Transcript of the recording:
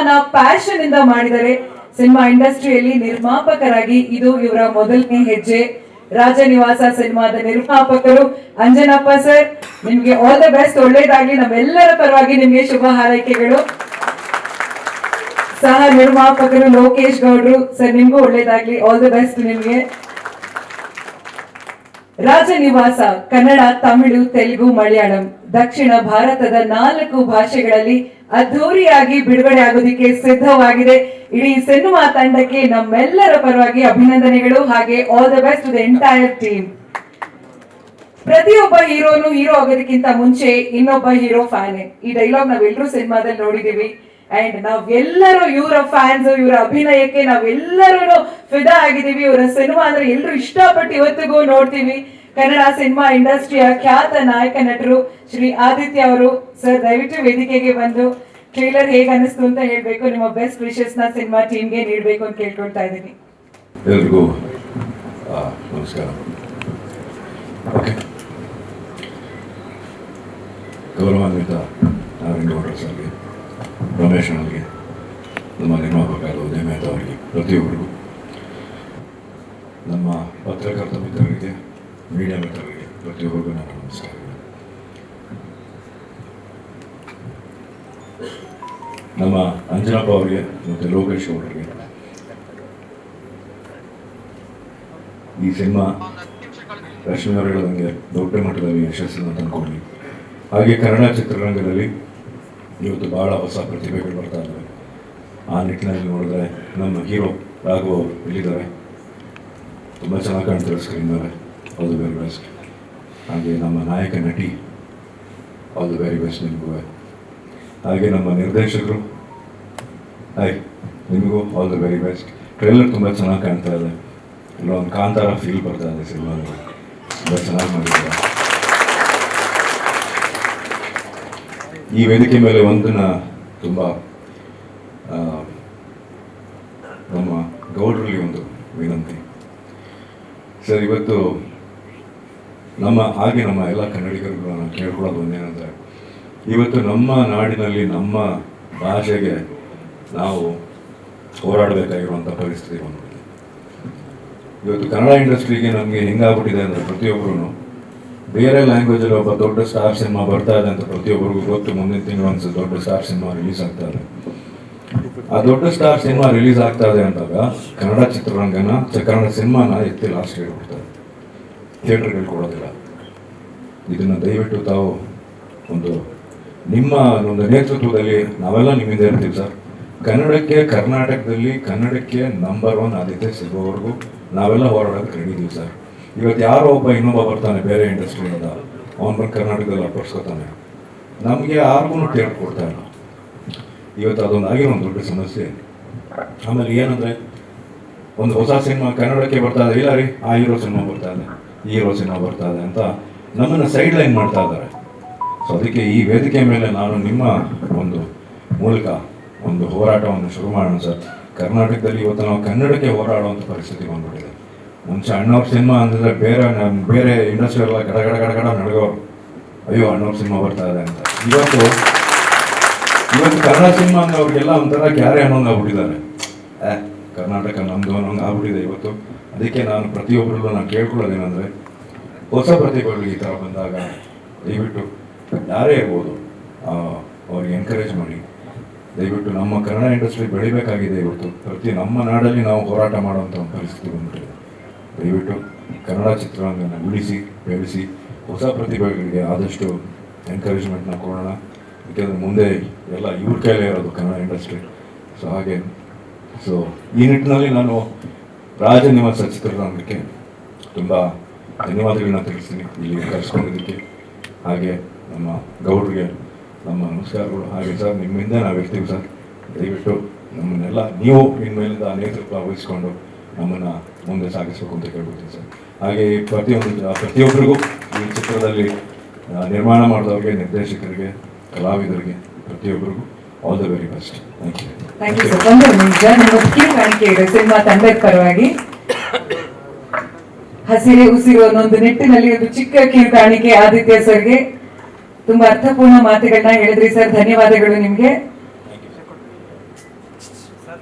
ಸಿನಿಮಾನ ಪ್ಯಾಷನ್ ಇಂದ ಮಾಡಿದರೆ ಸಿನಿಮಾ ಇಂಡಸ್ಟ್ರಿಯಲ್ಲಿ ನಿರ್ಮಾಪಕರಾಗಿ ಇದು ಇವರ ಮೊದಲನೇ ಹೆಜ್ಜೆ. ರಾಜನಿವಾಸ ಸಿನಿಮಾದ ನಿರ್ಮಾಪಕರು ಅಂಜನಪ್ಪ ಸರ್, ನಿಮ್ಗೆ ಆಲ್ ದ ಬೆಸ್ಟ್ ಒಳ್ಳೇದಾಗ್ಲಿ. ನಮ್ಮೆಲ್ಲರ ಪರವಾಗಿ ನಿಮ್ಗೆ ಶುಭ ಹಾರೈಕೆಗಳು. ಸಹ ನಿರ್ಮಾಪಕರು ಲೋಕೇಶ್ ಗೌಡ್ರು, ಸರ್, ನಿಮ್ಗೂ ಒಳ್ಳೇದಾಗ್ಲಿ. ಆಲ್ ದ ಬೆಸ್ಟ್ ನಿಮ್ಗೆ. ರಾಜನಿವಾಸ, ಕನ್ನಡ, ತಮಿಳು, ತೆಲುಗು, ಮಲಯಾಳಂ. ದಕ್ಷಿಣ ಭಾರತದ ನಾಲ್ಕು ಭಾಷೆಗಳಲ್ಲಿ ಅದ್ಧೂರಿಯಾಗಿ ಬಿಡುಗಡೆ ಆಗೋದಿಕ್ಕೆ ಸಿದ್ಧವಾಗಿದೆ. ಇಡೀ ಸಿನಿಮಾ ತಂಡಕ್ಕೆ ನಮ್ಮೆಲ್ಲರ ಪರವಾಗಿ ಅಭಿನಂದನೆಗಳು ಹಾಗೆ all the best the entire team ಪ್ರತಿಯೊಬ್ಬ ಹೀರೋನು ಹೀರೋ ಆಗೋದಕ್ಕಿಂತ ಮುಂಚೆ ಇನ್ನೊಬ್ಬ ಹೀರೋ ಫ್ಯಾನ್. ಈ ಡೈಲಾಗ್ ನಾವೆಲ್ಲರೂ ಸಿನಿಮಾದಲ್ಲಿ ನೋಡಿದೀವಿ ಅಂಡ್ ನಾವೆಲ್ಲರೂ ಇವರ ಫ್ಯಾನ್ಸ್ ಇವರ ಅಭಿನಯಕ್ಕೆ ನಾವೆಲ್ಲರೂ ಫಿದಾ ಆಗಿದ್ದೀವಿ. ಇವರ ಸಿನಿಮಾ ಅಂದ್ರೆ ಎಲ್ಲರೂ ಇಷ್ಟಪಟ್ಟು ಇವತ್ತಿಗೂ ನೋಡ್ತೀವಿ. ಕನ್ನಡ ಸಿನಿಮಾ ಇಂಡಸ್ಟ್ರಿಯ ಖ್ಯಾತ ನಾಯಕ ನಟರು ಶ್ರೀ ಆದಿತ್ಯ ಅವರು. ಸರ್, ದಯವಿಟ್ಟು ವೇದಿಕೆಗೆ ಬಂದು ಟ್ರೇಲರ್ ಹೇಗೆ ಅನಿಸ್ತು ಅಂತ ಹೇಳಬೇಕು. ನಿಮ್ಮ ಬೆಸ್ಟ್ ವಿಶಸ್ನ ಸಿನಿಮಾ ಟೀಮ್ಗೆ ನೀಡಬೇಕು ಅಂತ ಕೇಳ್ಕೊಳ್ತಾ ಇದ್ದೀನಿ. ಎಲ್ರಿಗೂ ನಮಸ್ಕಾರ. ಗೌರವಾನ್ವಿತ ನಾರಾಯಣ ಗೌಡ್ರ ಸರ್ಗೆ, ರಮೇಶ್ ಅವರಿಗೆ ನಮ್ಮ ನಿರ್ಮಾಪಕ ಉದಯ ಮೆಹ್ತಾ ಅವರಿಗೆ, ಪ್ರತಿಯೊಬ್ಬರಿಗೂ. ನಮ್ಮ ಪತ್ರಕರ್ತ ಮಿತ್ರರಿಗೆ ಮೀಡಿಯಾ ಮಿತ್ರರಿಗೆ ಪ್ರತಿಯೊಬ್ಬರಿಗೂ ನನ್ನ ನಮ್ಮ ಅಂಜನಪ್ಪ ಅವರಿಗೆ ಮತ್ತು ಲೋಕೇಶ್ ಅವರಿಗೆ ಈ ಸಿನಿಮಾ ಲಕ್ಷ್ಮಿ ನನಗೆ ದೊಡ್ಡ ಮಟ್ಟದಲ್ಲಿ ಯಶಸ್ಸನ್ನು ತಂದುಕೊಡಿ ಹಾಗೆ ಕನ್ನಡ ಚಿತ್ರರಂಗದಲ್ಲಿ ಇವತ್ತು ಬಹಳ ಹೊಸ ಪ್ರತಿಭೆಗಳು ಬರ್ತಾ ಇದ್ದಾವೆ ಆ ನಿಟ್ಟಿನಲ್ಲಿ ನೋಡಿದ್ರೆ ನಮ್ಮ ಹೀರೋ ರಾಘವ್ ಅವರು ಇಲ್ಲಿದ್ದಾರೆ ತುಂಬ ಚೆನ್ನಾಗಿ ಕಾಣ್ತಾರೆ ಸ್ಕ್ರೀನ್ ಮೇಲೆ ಆಲ್ ದ ವೆರಿ ಬೆಸ್ಟ್ ಹಾಗೆ ನಮ್ಮ ನಾಯಕ ನಟಿ ಆಲ್ ದ ವೆರಿ ಬೆಸ್ಟ್ ನಿಮಗೂ. ಹಾಗೆ ನಮ್ಮ ನಿರ್ದೇಶಕರು ಹಾಯ್ ನಿಮಗೂ all the very best trailer ತುಂಬ ಚೆನ್ನಾಗಿ ಕಾಣ್ತಾ ಇದೆ. ಇಲ್ಲ ಒಂದು ಕಾಂತಾರ ಫೀಲ್ ಬರ್ತಾ ಇದೆ ಸಿನಿಮಾದಲ್ಲಿ. ತುಂಬ ಚೆನ್ನಾಗಿ ಮಾಡಿದ್ದಾರೆ. ಈ ವೇದಿಕೆ ಮೇಲೆ ಒಂದನ್ನ ತುಂಬ ನಮ್ಮ ಗೌಡ್ರಲ್ಲಿ ಒಂದು ವಿನಂತಿ. ಸರ್, ಇವತ್ತು ನಮ್ಮ, ಹಾಗೆ ನಮ್ಮ ಎಲ್ಲ ಕನ್ನಡಿಗರಿಗೂ ನಾನು ಕೇಳ್ಕೊಳ್ಳೋದು ಒಂದೇನಂದರೆ, ಇವತ್ತು ನಮ್ಮ ನಾಡಿನಲ್ಲಿ ನಮ್ಮ ಭಾಷೆಗೆ ನಾವು ಹೋರಾಡಬೇಕಾಗಿರುವಂಥ ಪರಿಸ್ಥಿತಿ ಬಂದಿದೆ ಇವತ್ತು ಕನ್ನಡ ಇಂಡಸ್ಟ್ರಿಗೆ ನಮಗೆ ಹೆಂಗಾಗ್ಬಿಟ್ಟಿದೆ ಅಂದರೆ ಪ್ರತಿಯೊಬ್ಬರೂ ಬೇರೆ ಲ್ಯಾಂಗ್ವೇಜಲ್ಲಿ ಒಬ್ಬ ದೊಡ್ಡ ಸ್ಟಾರ್ ಸಿನಿಮಾ ಬರ್ತಾ ಇದೆ ಅಂತ ಪ್ರತಿಯೊಬ್ಬರಿಗೂ ಗೊತ್ತು, ಮುಂದಿನ ತಿಂಗಳು ಒಂದು ದೊಡ್ಡ ಸ್ಟಾರ್ ಸಿನಿಮಾ ರಿಲೀಸ್ ಆಗ್ತಾ ಇದೆ. ಆ ದೊಡ್ಡ ಸ್ಟಾರ್ ಸಿನಿಮಾ ರಿಲೀಸ್ ಆಗ್ತಾ ಇದೆ ಅಂದಾಗ ಕನ್ನಡ ಚಿತ್ರರಂಗನ ಕನ್ನಡ ಸಿನಿಮಾನ ಎತ್ತಿ ಲಾಸ್ಟ್ ಹೇಳ್ಬಿಡ್ತಾರೆ ಥಿಯೇಟರ್ಗಳು ಕೊಡೋದಿಲ್ಲ. ಇದನ್ನು ದಯವಿಟ್ಟು ತಾವು ಒಂದು ನಿಮ್ಮ ಒಂದು ನೇತೃತ್ವದಲ್ಲಿ ನಾವೆಲ್ಲ ನಿಮ್ಮಿಂದ ಇರ್ತೀವಿ ಸರ್. ಕನ್ನಡಕ್ಕೆ ಕರ್ನಾಟಕದಲ್ಲಿ ಕನ್ನಡಕ್ಕೆ ನಂಬರ್ ಒನ್ ಆದ್ಯತೆ ಸಿಗುವವರೆಗೂ ನಾವೆಲ್ಲ ಹೋರಾಡೋದಕ್ಕೆ ರೆಡಿ ಇದೀವಿ ಸರ್. ಇವತ್ತು ಯಾರೋ ಒಬ್ಬ ಇನ್ನೊಬ್ಬ ಬರ್ತಾನೆ, ಬೇರೆ ಇಂಡಸ್ಟ್ರಿಯಿಂದ ಅವನ ಬಂದು ಕರ್ನಾಟಕದಲ್ಲಿ ಅಪ್ಪರ್ಸ್ಕೊತಾನೆ ನಮಗೆ ಯಾರಿಗೂ ಥಿಯೇಟರ್ ಕೊಡ್ತಾ ಇಲ್ಲ. ಇವತ್ತು ಅದೊಂದು ಆಗಿರೋ ಒಂದು ದೊಡ್ಡ ಸಮಸ್ಯೆ. ಆಮೇಲೆ ಏನಂದರೆ, ಒಂದು ಹೊಸ ಸಿನಿಮಾ ಕನ್ನಡಕ್ಕೆ ಬರ್ತಾ ಇದೆ. ಇಲ್ಲ ರೀ, ಆ ಹೀರೋ ಸಿನಿಮಾ ಬರ್ತಾ ಇದೆ. ಈ ಯೋಚನೆ ಬರ್ತಾ ಇದೆ ಅಂತ ನಮ್ಮನ್ನು ಸೈಡ್ ಲೈನ್ ಮಾಡ್ತಾ ಇದ್ದಾರೆ. ಸೊ ಅದಕ್ಕೆ ಈ ವೇದಿಕೆ ಮೇಲೆ ನಾನು ನಿಮ್ಮ ಒಂದು ಮೂಲಕ ಒಂದು ಹೋರಾಟವನ್ನು ಶುರು ಮಾಡೋಣ ಸರ್. ಕರ್ನಾಟಕದಲ್ಲಿ ಇವತ್ತು ನಾವು ಕನ್ನಡಕ್ಕೆ ಹೋರಾಡುವಂಥ ಪರಿಸ್ಥಿತಿ ಬಂದ್ಬಿಟ್ಟಿದೆ. ಮುಂಚೆ ಅಣ್ಣವ್ರ ಸಿನಿಮಾ ಅಂದರೆ ಬೇರೆ ಬೇರೆ ಇಂಡಸ್ಟ್ರಿ ಎಲ್ಲ ಗಡ ಗಡ ಗಡ ಗಡ ನಡೆಯೋರು ಅಯ್ಯೋ, ಅಣ್ಣವ್ರ ಸಿನಿಮಾ ಬರ್ತಾ ಇದೆ ಅಂತ. ಇವತ್ತು ಇವತ್ತು ಕನ್ನಡ ಸಿನಿಮಾ ಅಂದ್ರೆ ಅವ್ರಿಗೆಲ್ಲ ಒಂಥರ ಕ್ಯಾರೆ ಆಗ್ಬಿಟ್ಟಿದ್ದಾರೆ. ಏ ಕರ್ನಾಟಕ ನಮ್ದು ಅನ್ನೋಂಗೆ ಆಗ್ಬಿಟ್ಟಿದೆ ಇವತ್ತು. ಅದಕ್ಕೆ ನಾನು ಪ್ರತಿಯೊಬ್ಬರಲ್ಲೂ ನಾನು ಕೇಳ್ಕೊಳ್ಳೋದೇನೆಂದರೆ, ಹೊಸ ಪ್ರತಿಭೆಗಳು ಈ ಥರ ಬಂದಾಗ ದಯವಿಟ್ಟು ಯಾರೇ ಇರ್ಬೋದು ಅವ್ರಿಗೆ ಎನ್ಕರೇಜ್ ಮಾಡಿ. ದಯವಿಟ್ಟು ನಮ್ಮ ಕನ್ನಡ ಇಂಡಸ್ಟ್ರಿ ಬೆಳಿಬೇಕಾಗಿದೆ ಇವತ್ತು. ಪ್ರತಿ ನಮ್ಮ ನಾಡಲ್ಲಿ ನಾವು ಹೋರಾಟ ಮಾಡುವಂಥ ಒಂದು ಪರಿಸ್ಥಿತಿ ಬಂದ್ಬಿಟ್ಟಿದೆ. ದಯವಿಟ್ಟು ಕನ್ನಡ ಚಿತ್ರರಂಗನ ಉಳಿಸಿ, ಬೆಳೆಸಿ, ಹೊಸ ಪ್ರತಿಭೆಗಳಿಗೆ ಆದಷ್ಟು ಎನ್ಕರೇಜ್ಮೆಂಟ್ನ ಕೊಡೋಣ. ಯಾಕೆಂದರೆ ಮುಂದೆ ಎಲ್ಲ ಇವ್ರ ಕೈಲೇ ಇರೋದು ಕನ್ನಡ ಇಂಡಸ್ಟ್ರಿ ಸೊ ಹಾಗೆ ಸೊ ಈ ನಿಟ್ಟಿನಲ್ಲಿ ನಾನು ರಾಜನಿವಾಸ ಚಿತ್ರರಂಗಕ್ಕೆ ತುಂಬ ಧನ್ಯವಾದಗಳನ್ನ ತಿಳಿಸ್ತೀನಿ. ಇಲ್ಲಿ ಕರೆಸ್ಕೊಂಡಿದ್ದಕ್ಕೆ. ಹಾಗೆ ನಮ್ಮ ಗೌಡ್ರಿಗೆ, ನಮ್ಮ ನಮಸ್ಕಾರಗಳು ಹಾಗೆ ಸರ್, ನಿಮ್ಮಿಂದ ನಾವು ಇರ್ತೀವಿ ಸರ್. ದಯವಿಟ್ಟು ನಮ್ಮನ್ನೆಲ್ಲ ನೀವು ಇನ್ಮೇಲಿಂದ ನೇತೃತ್ವ ವಹಿಸ್ಕೊಂಡು ನಮ್ಮನ್ನು ಮುಂದೆ ಸಾಗಿಸಬೇಕು ಅಂತ ಕೇಳ್ಕೊತೀನಿ ಸರ್. ಹಾಗೆ ಪ್ರತಿಯೊಂದು ಪ್ರತಿಯೊಬ್ಬರಿಗೂ ಈ ಚಿತ್ರದಲ್ಲಿ ನಿರ್ಮಾಣ ಮಾಡಿದವ್ರಿಗೆ, ನಿರ್ದೇಶಕರಿಗೆ, ಕಲಾವಿದರಿಗೆ, ಪ್ರತಿಯೊಬ್ಬರಿಗೂ all the very best thank you thank you sir ಒಂದು ನಿಜ ಕಿರು ಕಾಣಿಕೆ ಸಿನಿಮಾ ತಂಡದ ಪರವಾಗಿ ಹಸಿರೆ ಉಸಿರು ಅನ್ನೊಂದು ನಿಟ್ಟಿನಲ್ಲಿ ಒಂದು ಚಿಕ್ಕ ಕಿರು ಕಾಣಿಕೆ ಆದಿತ್ಯ ಸರ್ಗೆ. ತುಂಬಾ ಅರ್ಥಪೂರ್ಣ ಮಾತುಗಳನ್ನ ಹೇಳಿದ್ರಿ ಸರ್ ಧನ್ಯವಾದಗಳು ನಿಮ್ಗೆ. ಸರ್